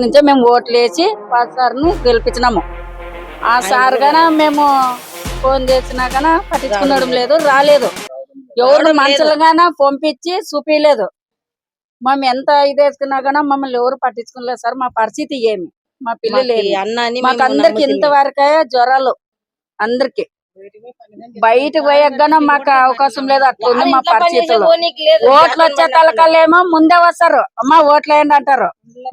నుంచే మేము ఓట్లు వేసి సార్ని గెలిపించినాము. ఆ సార్ గాన మేము ఫోన్ చేసినా గాన పట్టించుకునడం లేదు రాలేదు. ఎవరు మనుషులుగాన పంపించి చూపించలేదు మేము ఎంత ఇది వేసుకున్నా గాన మమ్మల్ని ఎవరు పట్టించుకోలేదు సార్ మా పరిస్థితి ఏమి? మా పిల్లలు మాకు అందరికి ఇంతవరకే జ్వరాలు. అందరికి. బయటకు పోయగానే మాకు అవకాశం లేదు అట్లుంది మా పరిస్థితులు. ఓట్లు వచ్చే తలకాలేమో ముందే వస్తారు. అమ్మ ఓట్లు వేయండి అంటారు.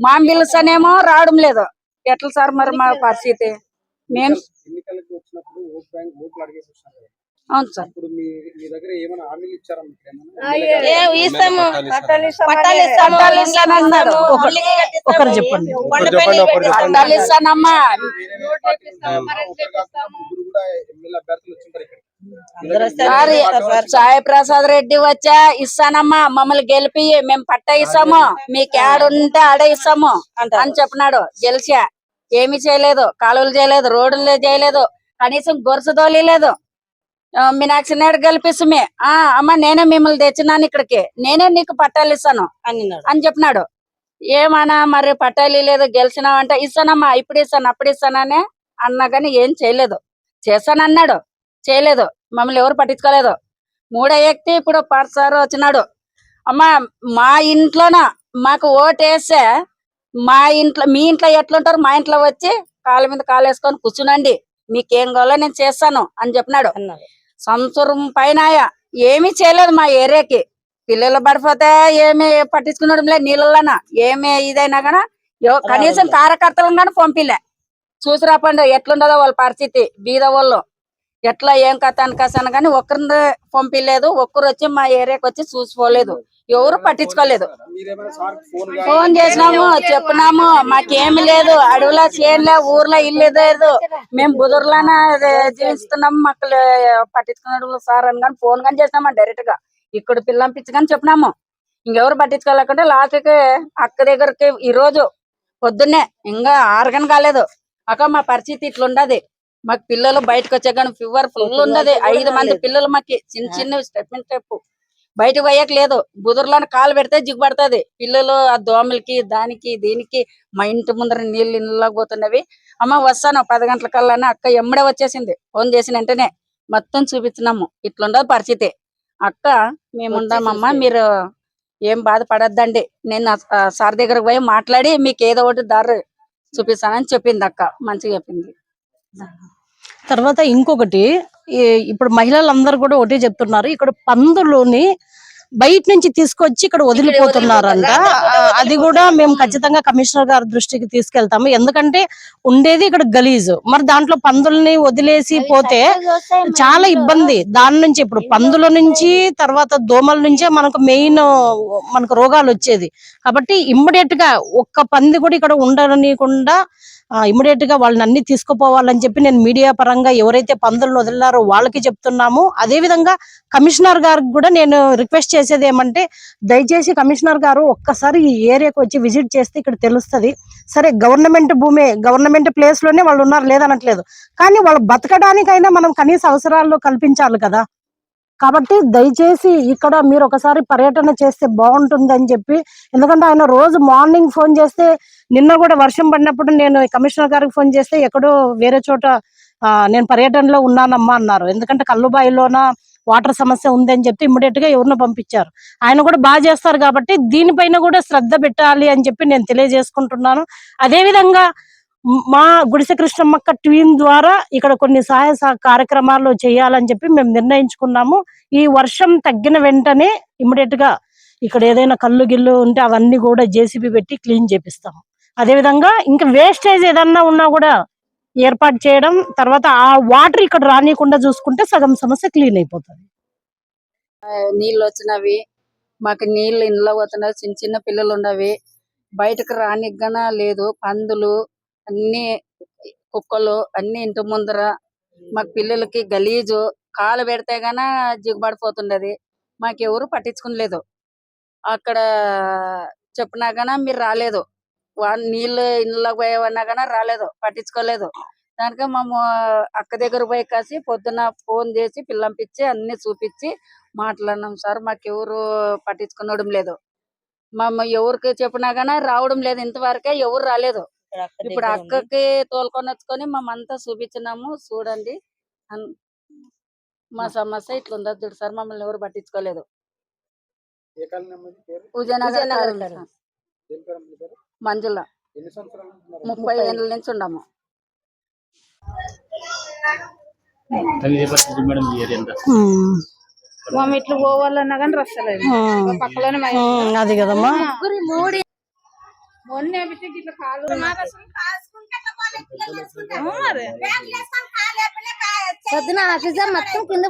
మా పిలుస్తానేమో రావడం లేదు. ఎట్లా సార్ మరి మా పరిస్థితి? మేము అవును సార్ ఇస్తాము పట్టాలు. ఒకరు చెప్పండి. పట్టాలు ఇస్తానమ్మా. సాయి ప్రసాద్ రెడ్డి వచ్చా ఇస్తానమ్మా మమ్మల్ని గెలిపి మేము పట్ట ఇస్తాము మీకు ఏడుంటే ఆడ ఇస్తాము. అని చెప్పినాడు గెలిచా ఏమి చేయలేదు కాలువలు చేయలేదు రోడ్లు చేయలేదు కనీసం గొరుసు తోలిలేదు మీనాక్షి నాయుడు గెలిపిస్తుమే ఆ అమ్మ నేనే మిమ్మల్ని తెచ్చినాను ఇక్కడికి. నేనే నీకు పట్టాలు ఇస్తాను అని చెప్పినాడు. ఏమన్నా మరి పట్టాలి లేదు గెలిచినావంటే ఇస్తానమ్మా ఇప్పుడు ఇస్తాను అప్పుడు ఇస్తాననే అన్నా కానీ ఏం చేయలేదు. చేస్తానన్నాడు చేయలేదు. మమ్మల్ని ఎవరు పట్టించుకోలేదు. మూడో వ్యక్తి ఇప్పుడు పర్సారు వచ్చినాడు. అమ్మా మా ఇంట్లోన మాకు ఓటు వేస్తే మా ఇంట్లో మీ ఇంట్లో ఎట్లుంటారు? మా ఇంట్లో వచ్చి కాళ్ళ మీద కాలు వేసుకొని కూర్చునండి. మీకేం కావాలో నేను చేస్తాను అని చెప్పినాడు. సంవత్సరం పైన ఏమీ చేయలేదు మా ఏరియాకి. పిల్లలు పడిపోతే ఏమి పట్టించుకునడం లేదు నీళ్ళలోన. ఏమి ఇదైనా గానా ఎవ- కనీసం కార్యకర్తలను గానీ పంపిలే. చూసి రాపండి ఎట్లుండదో వాళ్ళ పరిస్థితి బీద వాళ్ళు. ఎట్లా ఏం కథ అనకాసాను కానీ ఒక్కరిని పంపిలేదు. ఒక్కరు వచ్చి మా ఏరియాకి వచ్చి చూసుకోలేదు ఎవరు పట్టించుకోలేదు. ఫోన్ ఫోన్ చేసినాము చెప్పినాము మాకేమి లేదు అడవిలో చేనులే ఊర్లో ఇల్లు లేదు మేము బుదుర్లోనే జీవిస్తున్నాం మాకు పట్టించుకున్నాడు సార్ అని కానీ ఫోన్ కానీ చేసినాము డైరెక్ట్గా. ఇక్కడ పిల్లంపించి కానీ చెప్పినాము. ఇంకెవరు పట్టించుకోలేకుంటే లాస్ట్కి అక్క దగ్గరికి ఈ రోజు పొద్దున్నే ఇంకా ఆరుగన కాలేదు. అక్క మా పరిస్థితి ఇట్లుండదు. మాకు పిల్లలు బయటకు వచ్చే కానీ ఫీవర్ ఫుల్ ఉన్నది. ఐదు మంది పిల్లలు మాకు చిన్న చిన్న స్టెప్మెంట్ స్టెప్ బయటకు పోయక లేదు. బుదురులోని కాలు పెడితే జిగ్గు పడుతుంది పిల్లలు ఆ దోమలకి దానికి దీనికి మా ఇంటి ముందర నీళ్ళు పోతున్నవి. అమ్మ వస్తాను పది గంటల కల్లా అక్క ఎమ్మడే వచ్చేసింది. ఫోన్ చేసిన వెంటనే మొత్తం చూపించినాము ఇట్లుండదు పరిస్థితి. అక్క మేము ఉండమమ్మా మీరు ఏం బాధపడద్దండి. నేను సార్ దగ్గరకు పోయి మాట్లాడి మీకు ఏదో ఒకటి దారి చూపిస్తానని చెప్పింది అక్క. మంచిగా చెప్పింది. తర్వాత ఇంకొకటి ఇప్పుడు మహిళలందరూ కూడా ఒకటే చెప్తున్నారు. ఇక్కడ పందులని బయట నుంచి తీసుకొచ్చి ఇక్కడ వదిలిపోతున్నారంట. అది కూడా మేము ఖచ్చితంగా కమిషనర్ గారి దృష్టికి తీసుకెళ్తాము. ఎందుకంటే ఉండేది ఇక్కడ గలీజు. మరి దాంట్లో పందుల్ని వదిలేసి పోతే చాలా ఇబ్బంది. దాని నుంచి ఇప్పుడు పందుల నుంచి తర్వాత దోమల నుంచే మనకు మెయిన్ మనకు రోగాలు వచ్చేది. కాబట్టి ఇమ్మీడియట్గా ఒక్క పంది కూడా ఇక్కడ ఉండనీయకుండా ఇమ్మీడియట్గా వాళ్ళని అన్ని తీసుకుపోవాలని చెప్పి నేను మీడియా పరంగా ఎవరైతే పందులను వదిలారో వాళ్ళకి చెప్తున్నాము. అదే విధంగా కమిషనర్ గారికి కూడా నేను రిక్వెస్ట్ చేసేది ఏమంటే దయచేసి కమిషనర్ గారు ఒక్కసారి ఈ ఏరియాకి వచ్చి విజిట్ చేస్తే ఇక్కడ తెలుస్తది. సరే గవర్నమెంట్ భూమే గవర్నమెంట్ ప్లేస్లోనే వాళ్ళు ఉన్నారు లేదనట్లేదు. కానీ వాళ్ళు బతకడానికైనా మనం కనీస అవసరాలు కల్పించాలి కదా. కాబట్టి దయచేసి ఇక్కడ మీరు ఒకసారి పర్యటన చేస్తే బాగుంటుంది అని చెప్పి ఎందుకంటే ఆయన రోజు మార్నింగ్ ఫోన్ చేస్తే నిన్న కూడా వర్షం పడినప్పుడు నేను కమిషనర్ గారికి ఫోన్ చేస్తే ఎక్కడో వేరే చోట నేను పర్యటనలో ఉన్నానమ్మా అన్నారు. ఎందుకంటే కల్లుబాయిలోన వాటర్ సమస్య ఉంది అని చెప్పి ఇమ్మీడియట్గా ఎవరినో పంపించారు. ఆయన కూడా బాగా చేస్తారు కాబట్టి దీనిపైన కూడా శ్రద్ధ పెట్టాలి అని చెప్పి నేను తెలియజేసుకుంటున్నాను. అదే విధంగా మా గుడిసె కృష్ణమ్మక్క ట్వీన్ ద్వారా ఇక్కడ కొన్ని సహాయ సహ కార్యక్రమాలు చేయాలని చెప్పి మేము నిర్ణయించుకున్నాము. ఈ వర్షం తగ్గిన వెంటనే ఇమ్మీడియట్గా ఇక్కడ ఏదైనా కళ్ళు గిల్లు ఉంటే అవన్నీ కూడా జేసీబీ పెట్టి క్లీన్ చేపిస్తాము. అదే విధంగా ఇంకా వేస్టేజ్ ఏదన్నా ఉన్నా కూడా ఏర్పాటు చేయడం తర్వాత ఆ వాటర్ ఇక్కడ రానియకుండా చూసుకుంటే సగం సమస్య క్లీన్ అయిపోతుంది. నీళ్ళు వచ్చినవి మాకు నీళ్ళు ఇంట్లో పోతున్నవి చిన్న చిన్న పిల్లలు ఉన్నవి బయటకు రానిగ్గన లేదు పందులు అన్ని కుక్కలు అన్ని ఇంటి ముందర మాకు పిల్లలకి గలీజు కాలు పెడితే గాన జిగుబడిపోతుండది మాకెవరు పట్టించుకునలేదు. అక్కడ చెప్పినా గాన మీరు రాలేదు. వా- నీళ్ళు ఇంట్లో పోయేవన్నా గాన రాలేదు పట్టించుకోలేదు. దానికి మేము అక్క దగ్గర పోయి కాసి పొద్దున ఫోన్ చేసి పిల్లంపించి అన్ని చూపించి మాట్లాడినాం సార్. మాకెవరు పట్టించుకునడం లేదు. మా ఎవరికి చెప్పినా గానీ రావడం లేదు. ఇంతవరకే ఎవరు రాలేదు. ఇప్పుడు అక్కకి తోలుకొని వచ్చుకొని మమ్మంతా చూపించినాము. చూడండి. మా సమస్య ఇట్లా ఉందా చూడు సార్ మమ్మల్ని ఎవరు పట్టించుకోలేదు. విజయనగర్ మంజుల. ముప్పై ఏళ్ళ నుంచి ఉండము మేడం ఈ ఏరియా అంతా ఉమ్. మా ఇట్లు పోవాలన్నా కానీ రస్తలేదు. పక్కలోనే మా ఉమ్, అది కదమ్మా. మొన్న ఏమిటి ఇట్లా కాలు పొద్దున ఆఫీసర్ మొత్తం కింద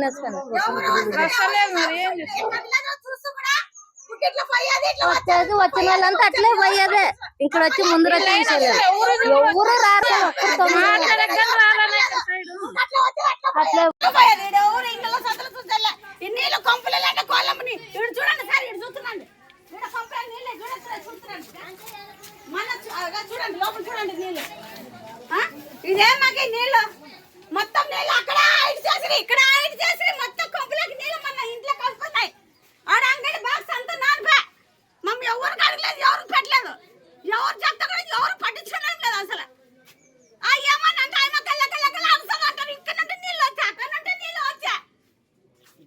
వేసుకొని రస్తలేదు మరి ఏం చేస్తాం వచ్చేది వచ్చిన వాళ్ళంతా అట్లే పోయేదే. ఇక్కడ వచ్చి ముందు ఎవరు రారు అట్లే నీళ్ళు కొంపలు అంటే కోళ్ళమ్మని ఇడు చూడండి సార్ ఇడు చూస్తున్నాండి. ఈడ కొంపల నీళ్ళే చూడండి చూస్తున్నాండి. మన చూ- అగా చూడండి లోపల చూడండి నీళ్ళు. ఆ? ఇదేం మాకు నీళ్ళు? మొత్తం నీళ్ళు అక్కడ ఇక్కడ ఐదు చేసి మొత్తం కొంపలకి నీళ్ళు మన ఇంట్లో కలిసిపోతాయి ఆడ అంగడి బాక్స్ అంతా నానిపే మమ్మీ ఎవరు అడగలేదు ఎవరు పెట్టలేదు ఎవరు చెప్తా కూడా ఎవరు పట్టించుకోవడం లేదు అసలు ఆ ఏమన్నా అంటే ఆయన కళ్ళ కళ్ళ కళ్ళ అవసరం అంటారు ఇక్కడ నుండి నీళ్ళు వచ్చా అక్కడ నుండి నీళ్ళు వచ్చా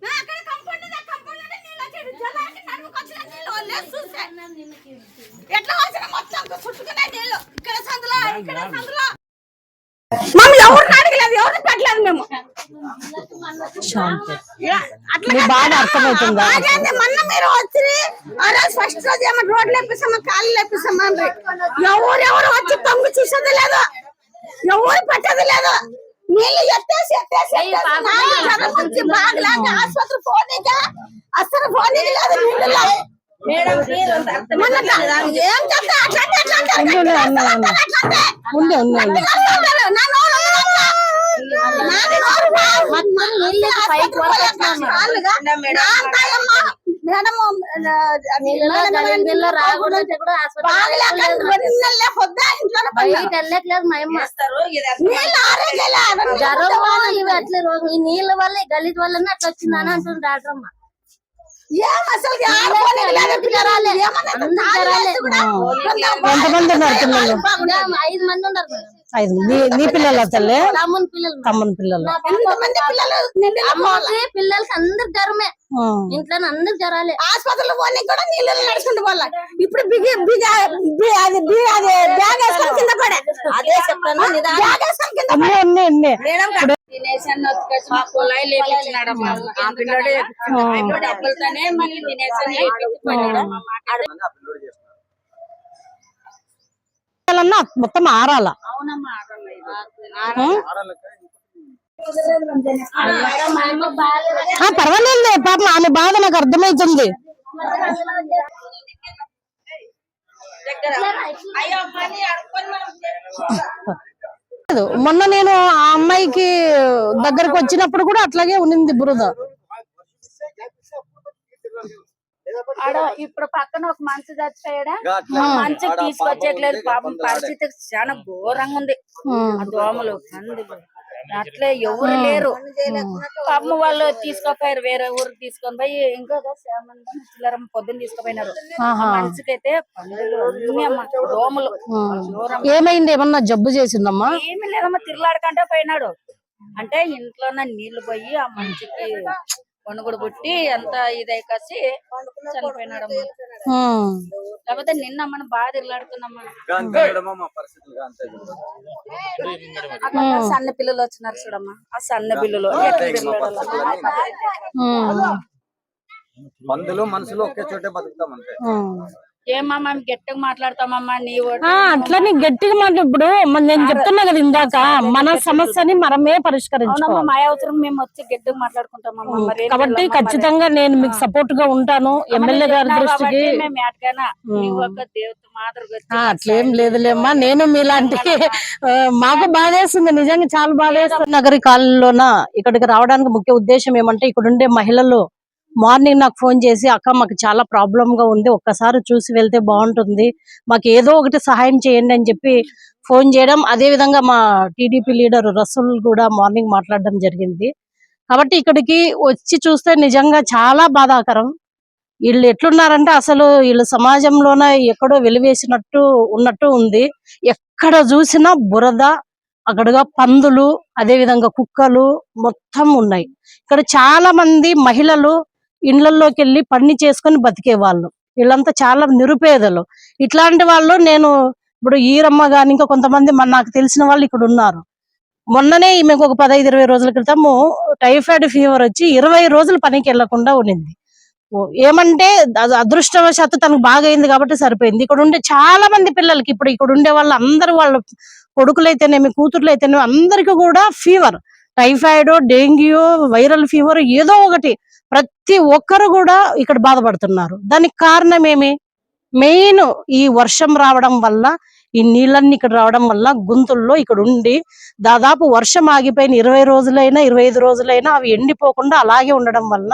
నా అక్కడ కంపౌండ్ ఉంది, ఆ కంపౌండ్ నుండి నీళ్ళు వచ్చాడు జలానికి నడుముకు వచ్చిన నీళ్ళు లేదు చూసా ఎట్లా వచ్చిన మొత్తం? చుట్టుకునే నీళ్ళు. ఇక్కడ సందులో ఇక్కడ సందులో. మమ్మల్ని ఎవరు అడగలేదు ఎవరు పెట్టలేదు మేము. బాధ అర్థమవుతుందా? మొన్న మీరు వచ్చి ఆ రోజు ఫస్ట్ రోజు ఏమో రోడ్లు వేపిస్తామా కాళ్ళు వేపిస్తామా అని ఎవరెవరు వచ్చి తొంగి చూసేది లేదు. ఎవరు పెట్టేది లేదు. నీళ్ళు ఎత్తేసి ఎత్తేసి ఎత్తేసి బాగలేక ఆసుపత్రి పోనీక. అసలు పోనీకి లేదు నీళ్ళు ఉండు, ఉండు, జ్వరం ఇవి అట్లే రోగం. ఈ నీళ్ళ వల్ల గలీజ్ వల్లనే అట్లా వచ్చిందని అంటుంది డాక్టర్ అమ్మ అందరికి జరాలే అందరికి జరాలే ఎంతమంది ఉన్నారు. పిల్లలు. ఐదు మంది ఉన్నారు. ఐదు నీ నీ పిల్లల తల్లి తమ్ముని పిల్లలు. తమ్ముని పిల్లలు. ఆసుపత్రిలో అమ్మకి పిల్లలకి అందరికి జ్వరమే. ఇంట్లో అందరికి జ్వరాలే. పోనీ కూడా నీళ్ళు నడుచుకుంటూ పోలే ఇప్పుడు బిగి బిగి బి- అది బి- అది బ్యాగ్ వేసుకొని కింద పడే. అదే చెప్తాను బ్యాగ్ వేసుకొని కింద డబ్బులతోనే మళ్ళీ తినేసి మొత్తం ఆరాల. పర్వాలేదు పాపం ఆమె బాధ నాకు అర్థమవుతుంది లేదు. మొన్న నేను ఆ అమ్మాయికి దగ్గరకు వచ్చినప్పుడు కూడా అట్లాగే ఉన్నింది బురద. ఆడ ఇప్పుడు పక్కన ఒక మనిషి చచ్చిపోయాడా? మనిషికి తీసుకొచ్చేట్లేదు పాపం పరిస్థితి చాలా ఘోరంగా ఉంది. ఆ. దోమలు అట్లే ఎవరు లేరు. పాపం వాళ్ళు తీసుకుపోయారు వేరే ఊరికి తీసుకొని పోయి ఇంకా చిల్లర పొద్దున్న తీసుకుపోయినారు. ఆ ఆహా. మనిషికి అయితే పందులు అన్ని అమ్మ దోమలు ఏమైంది? ఏమన్నా జబ్బు చేసిందమ్మా? ఏమీ లేదమ్మా తిరలాడకంటే పోయినాడు. అంటే ఇంట్లోనే నీళ్ళు పోయి ఆ మనిషికి వణుగుడు పుట్టి అంత ఇదై కాసి చనిపోయినాడమ్మా ఉమ్. లేకపోతే నిన్న మనం అక్కడ సన్న పిల్లలు వచ్చినారు చూడమ్మా. ఆ సన్న పిల్లలు. మందులు మనుషులు ఒకే చోటే బతుకుతాం అంతే. ఏమమ్మా మేము గట్టిగా మాట్లాడతామమ్మా నీ ఓటు ఆ అట్లని గట్టిగా మాట ఇప్పుడు నేను చెప్తున్నా కదా ఇందాక మన సమస్యని మనమే పరిష్కరించుకోవాలి మా అవసరం మేము వచ్చి గట్టిగా మాట్లాడుకుంటామమ్మా. కాబట్టి? ఖచ్చితంగా నేను మీకు సపోర్ట్గా ఉంటాను ఎమ్మెల్యే గారి దృష్టికి. అట్లేం లేదులేమ్మా నేను మీలాంటి మాకు బాధేస్తుంది నిజంగా చాలా బాధేస్తుంది. నగరి కాలంలోన ఇక్కడికి రావడానికి ముఖ్య ఉద్దేశం ఏమంటే ఇక్కడ ఉండే మహిళలు మార్నింగ్ నాకు ఫోన్ చేసి అక్క మాకు చాలా ప్రాబ్లంగా ఉంది. ఒక్కసారి చూసి వెళ్తే బాగుంటుంది. మాకు ఏదో ఒకటి సహాయం చేయండి అని చెప్పి ఫోన్ చేయడం. అదే విధంగా మా టీడీపీ లీడర్ రసూల్ కూడా మార్నింగ్ మాట్లాడడం జరిగింది. కాబట్టి ఇక్కడికి వచ్చి చూస్తే నిజంగా చాలా బాధాకరం. వీళ్ళు ఎట్లున్నారంటే అసలు వీళ్ళు సమాజంలోన ఎక్కడో వెలివేసినట్టు ఉన్నట్టు ఉంది. ఎక్కడ చూసినా బురద అక్కడగా పందులు అదే విధంగా కుక్కలు మొత్తం ఉన్నాయి. ఇక్కడ చాలా మంది మహిళలు ఇండ్లలోకి వెళ్ళి పని చేసుకొని బతికే వాళ్ళు వీళ్ళంతా చాలా నిరుపేదలు. ఇట్లాంటి వాళ్ళు నేను ఇప్పుడు ఈరమ్మ గాని ఇంకా కొంతమంది మన నాకు తెలిసిన వాళ్ళు ఇక్కడ ఉన్నారు. మొన్ననే ఈమెకు ఒక పదహైదు ఇరవై రోజుల క్రితము టైఫాయిడ్ ఫీవర్ వచ్చి ఇరవై రోజులు పనికి వెళ్ళకుండా ఉండింది. ఓ, ఏమంటే అదృష్టవశాత్తు తనకు బాగా అయింది కాబట్టి సరిపోయింది. ఇక్కడ ఉండే చాలా మంది పిల్లలకి ఇప్పుడు ఇక్కడ ఉండే వాళ్ళు అందరు వాళ్ళ కొడుకులైతేనేమి కూతుర్లు అయితేనేమి అందరికి కూడా fever. Typhoid dengue viral fever ఏదో ఒకటి ప్రతి ఒక్కరు కూడా ఇక్కడ బాధపడుతున్నారు. దానికి కారణం ఏమి? మెయిన్ ఈ వర్షం రావడం వల్ల ఈ నీళ్ళన్నీ ఇక్కడ రావడం వల్ల గుంతుల్లో ఇక్కడ ఉండి దాదాపు వర్షం ఆగిపోయిన ఇరవై రోజులైనా ఇరవై ఐదు రోజులైనా అవి ఎండిపోకుండా అలాగే ఉండడం వల్ల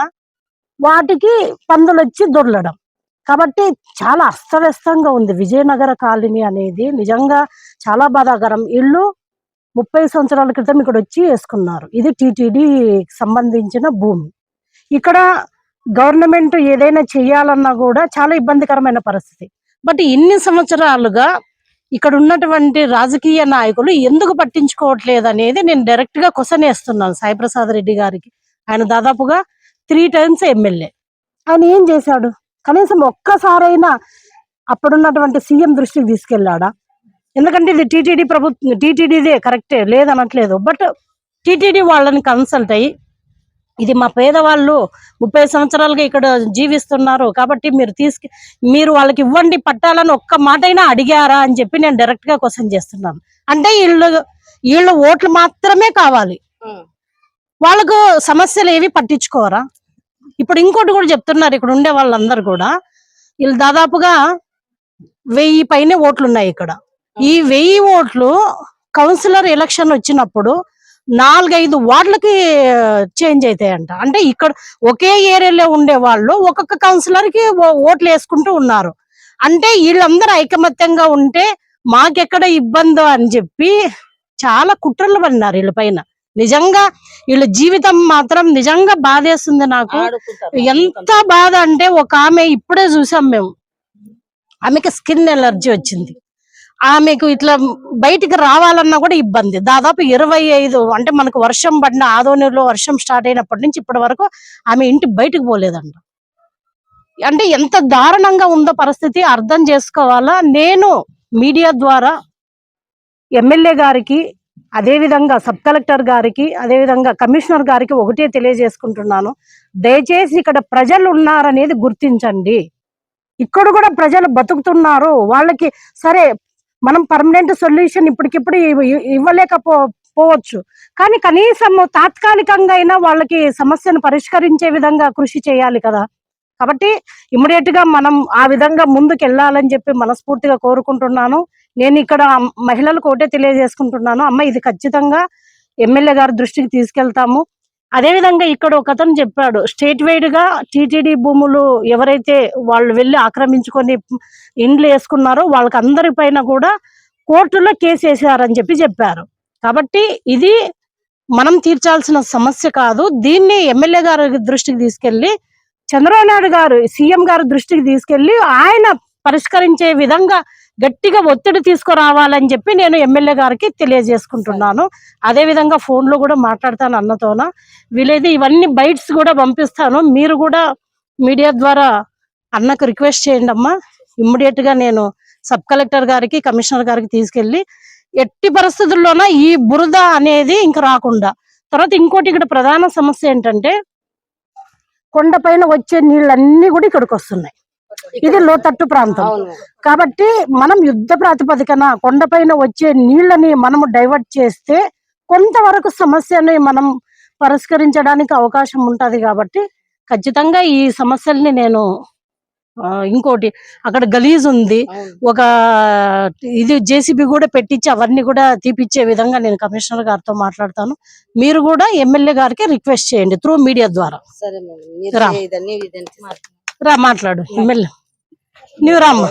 వాటికి పందులు వచ్చి దొర్లడం. కాబట్టి చాలా అస్తవ్యస్తంగా ఉంది. విజయనగర కాలనీ అనేది నిజంగా చాలా బాధాకరం. ఇల్లు ముప్పై సంవత్సరాల క్రితం ఇక్కడ వచ్చి వేసుకున్నారు. ఇది టిటిడి సంబంధించిన భూమి. ఇక్కడ గవర్నమెంట్ ఏదైనా చేయాలన్నా కూడా చాలా ఇబ్బందికరమైన పరిస్థితి. బట్ ఇన్ని సంవత్సరాలుగా ఇక్కడ ఉన్నటువంటి రాజకీయ నాయకులు ఎందుకు పట్టించుకోవట్లేదు అనేది నేను డైరెక్ట్గా క్వశ్చన్ వేస్తున్నాను సాయిప్రసాద్ రెడ్డి గారికి. ఆయన దాదాపుగా త్రీ టైమ్స్ ఎమ్మెల్యే ఆయన ఏం చేశాడు? కనీసం ఒక్కసారైనా అప్పుడున్నటువంటి సీఎం దృష్టికి తీసుకెళ్ళాడా? ఎందుకంటే ఇది టీటీడీ ప్రభుత్వం టీటీడీదే కరెక్టే లేదనట్లేదు. బట్ టీటీడీ వాళ్ళని కన్సల్ట్ అయ్యి ఇది మా పేదవాళ్ళు ముప్పై సంవత్సరాలుగా ఇక్కడ జీవిస్తున్నారు కాబట్టి మీరు తీసుకు మీరు వాళ్ళకి ఇవ్వండి పట్టాలని ఒక్క మాటైనా అడిగారా అని చెప్పి నేను డైరెక్ట్గా క్వశ్చన్ చేస్తున్నాను. అంటే వీళ్ళు వీళ్ళ ఓట్లు మాత్రమే కావాలి. వాళ్ళకు సమస్యలు ఏవి పట్టించుకోరా? ఇప్పుడు ఇంకోటి కూడా చెప్తున్నారు ఇక్కడ ఉండే వాళ్ళందరూ కూడా. వీళ్ళు దాదాపుగా వెయ్యి పైనే ఓట్లు ఉన్నాయి ఇక్కడ. ఈ వెయ్యి ఓట్లు కౌన్సిలర్ ఎలక్షన్ వచ్చినప్పుడు నాలుగైదు వార్డులకి చేంజ్ అవుతాయంట అంటే ఇక్కడ ఒకే ఏరియాలో ఉండే వాళ్ళు ఒక్కొక్క కౌన్సిలర్కి ఓ- ఓట్లు వేసుకుంటూ ఉన్నారు. అంటే వీళ్ళందరూ ఐకమత్యంగా ఉంటే మాకెక్కడ ఇబ్బందో అని చెప్పి చాలా కుట్రలు పడినారు వీళ్ళ పైన. నిజంగా వీళ్ళ జీవితం మాత్రం నిజంగా బాధేస్తుంది నాకు. ఎంత బాధ అంటే ఒక ఆమె ఇప్పుడే చూసాం మేము. ఆమెకి స్కిన్ ఎలర్జీ వచ్చింది. ఆమెకు ఇట్లా బయటికి రావాలన్నా కూడా ఇబ్బంది. దాదాపు ఇరవై ఐదు అంటే మనకు వర్షం పడిన ఆదోనిలో వర్షం స్టార్ట్ అయినప్పటి నుంచి ఇప్పటి వరకు ఆమె ఇంటి బయటకు పోలేదంట. అంటే ఎంత దారుణంగా ఉందో పరిస్థితి అర్థం చేసుకోవాలా? నేను మీడియా ద్వారా ఎమ్మెల్యే గారికి అదే విధంగా సబ్ కలెక్టర్ గారికి అదే విధంగా కమిషనర్ గారికి ఒకటే తెలియజేసుకుంటున్నాను. దయచేసి ఇక్కడ ప్రజలు ఉన్నారనేది గుర్తించండి. ఇక్కడ కూడా ప్రజలు బతుకుతున్నారు. వాళ్ళకి సరే మనం పర్మనెంట్ సొల్యూషన్ ఇప్పటికిప్పుడు ఇవ్వలేకపో పోవచ్చు కానీ కనీసం తాత్కాలికంగా అయినా వాళ్ళకి సమస్యను పరిష్కరించే విధంగా కృషి చేయాలి కదా. కాబట్టి ఇమ్మీడియట్గా మనం ఆ విధంగా ముందుకు వెళ్ళాలని చెప్పి మనస్ఫూర్తిగా కోరుకుంటున్నాను. నేను ఇక్కడ మహిళలకు ఒకటే తెలియజేసుకుంటున్నాను. అమ్మ ఇది ఖచ్చితంగా ఎమ్మెల్యే గారి దృష్టికి తీసుకెళ్తాము. అదే విధంగా ఇక్కడ ఒక అతను చెప్పాడు స్టేట్ వైడ్గా టీటీడీ భూములు ఎవరైతే వాళ్ళు వెళ్ళి ఆక్రమించుకొని ఇండ్లు వేసుకున్నారో వాళ్ళకి అందరి పైన కూడా కోర్టులో కేసు వేసారని చెప్పి చెప్పారు. కాబట్టి ఇది మనం తీర్చాల్సిన సమస్య కాదు. దీన్ని ఎమ్మెల్యే గారి దృష్టికి తీసుకెళ్ళి చంద్రబాబు నాయుడు గారు సీఎం గారి దృష్టికి తీసుకెళ్ళి ఆయన పరిష్కరించే విధంగా గట్టిగా ఒత్తిడి తీసుకురావాలని చెప్పి నేను ఎమ్మెల్యే గారికి తెలియజేసుకుంటున్నాను. అదే విధంగా ఫోన్లో కూడా మాట్లాడతాను అన్నతోన. వీలైతే ఇవన్నీ బైట్స్ కూడా పంపిస్తాను. మీరు కూడా మీడియా ద్వారా అన్నకు రిక్వెస్ట్ చేయండి అమ్మా. ఇమ్మీడియట్గా నేను సబ్ కలెక్టర్ గారికి కమిషనర్ గారికి తీసుకెళ్ళి ఎట్టి పరిస్థితుల్లోన ఈ బురద అనేది ఇంకా రాకుండా. తర్వాత ఇంకోటి ఇక్కడ ప్రధాన సమస్య ఏంటంటే కొండపైన వచ్చే నీళ్ళన్నీ కూడా ఇక్కడికి వస్తున్నాయి. ఇది లోతట్టు ప్రాంతం. కాబట్టి మనం యుద్ధ ప్రాతిపదికన కొండపైన వచ్చే నీళ్ళని మనము డైవర్ట్ చేస్తే కొంతవరకు సమస్యని మనం పరిష్కరించడానికి అవకాశం ఉంటది కాబట్టి ఖచ్చితంగా ఈ సమస్యల్ని నేను ఇంకోటి అక్కడ గలీజ్ ఉంది. ఒక ఇది జేసీబీ కూడా పెట్టించి అవన్నీ కూడా తీపిచ్చే విధంగా నేను కమిషనర్ గారితో మాట్లాడతాను. మీరు కూడా ఎమ్మెల్యే గారికి రిక్వెస్ట్ చేయండి త్రూ మీడియా ద్వారా. సరే మేడం. మీరు రా. మాట్లాడు. ఎమ్మెల్యే నువ్వు రామ్మా.